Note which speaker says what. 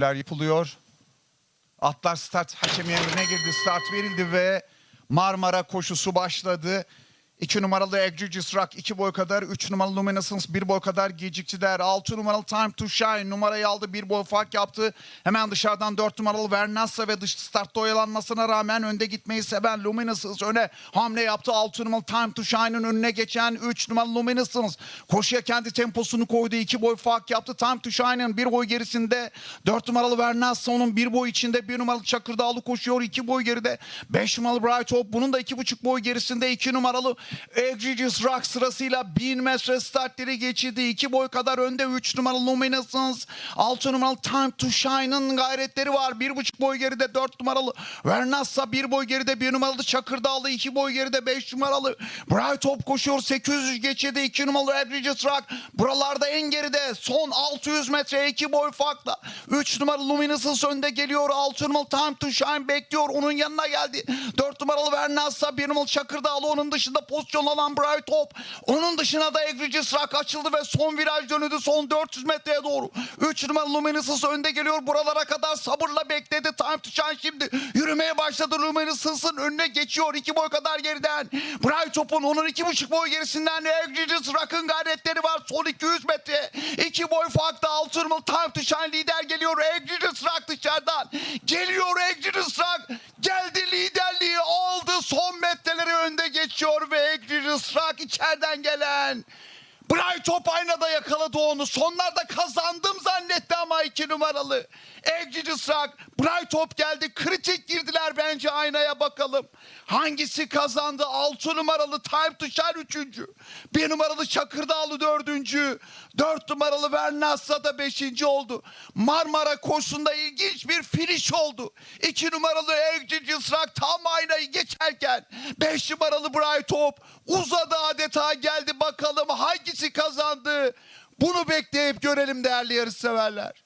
Speaker 1: yapılıyor. Atlar start hakemi emrine girdi. Start verildi ve Marmara koşusu başladı. 2 numaralı Egregious Rock 2 boy kadar, 3 numaralı Luminescence 1 boy kadar geciktiler. 6 numaralı Time to Shine numarayı aldı 1 boy fark yaptı. Hemen dışarıdan 4 numaralı Vernassa ve dış startta oyalanmasına rağmen önde gitmeyi seven Luminescence öne hamle yaptı. 6 numaralı Time to Shine'ın önüne geçen 3 numaralı Luminescence koşuya kendi temposunu koydu. 2 boy fark yaptı. Time to Shine'ın 1 boy gerisinde 4 numaralı Vernassa onun 1 boy içinde 1 numaralı Çakırdağlı koşuyor. 2 boy geride 5 numaralı Bright Hope bunun da 2,5 boy gerisinde 2 numaralı Egregious Rock sırasıyla 1000 metre startleri geçirdi. 2 boy kadar önde 3 numaralı Luminescence 6 numaralı Time to Shine'ın gayretleri var. 1,5 boy geride 4 numaralı Vernassa 1 boy geride 1 numaralı Çakırdağlı 2 boy geride 5 numaralı Bright Hope koşuyor. 800 geçirdi 2 numaralı Egregious Rock buralarda en geride son 600 metre 2 boy farkla 3 numaralı Luminescence önde geliyor. 6 numaralı Time to Shine bekliyor. Onun yanına geldi. 4 numaralı Vernassa 1 numaralı Çakırdağlı onun dışında pozisyon alan Bright Hope. Onun dışına da Egregious Rock açıldı ve son viraj dönüldü. Son 400 metreye doğru. 3 numaralı Luminescence önde geliyor. Buralara kadar sabırla bekledi. Time to Shine şimdi yürümeye başladı. Luminescence'ın önüne geçiyor. 2 boy kadar geriden. Bright Hope'un onun 2,5 boy gerisinden Egregious Rock'ın gayretleri var. Son 200 metre. 2 boy farkta 6 numaralı Time to Shine lider geliyor. Egregious Rock dışarıdan. Geliyor Egregious Rock. Geldi liderliği aldı. Son metreleri önde geçiyor ve Egregious Rock içeriden gelen. Bright Top aynada yakaladı onu. Sonlarda kazandım zannetti ama iki numaralı. Egregious Rock, Bright Top geldi. Kritik girdiler bence aynaya bakalım. Hangisi kazandı? 6 numaralı Time Shine üçüncü. 1 numaralı Çakırdağlı dördüncü. 4 numaralı Vernassa da beşinci oldu. Marmara koşusunda ilginç bir finish oldu. 2 numaralı Egregious Rock tam aynayı geçerken 5 numaralı Bright Top uzadı adeta geldi bakalım hangisi kazandı. Bunu bekleyip görelim değerli yarışseverler.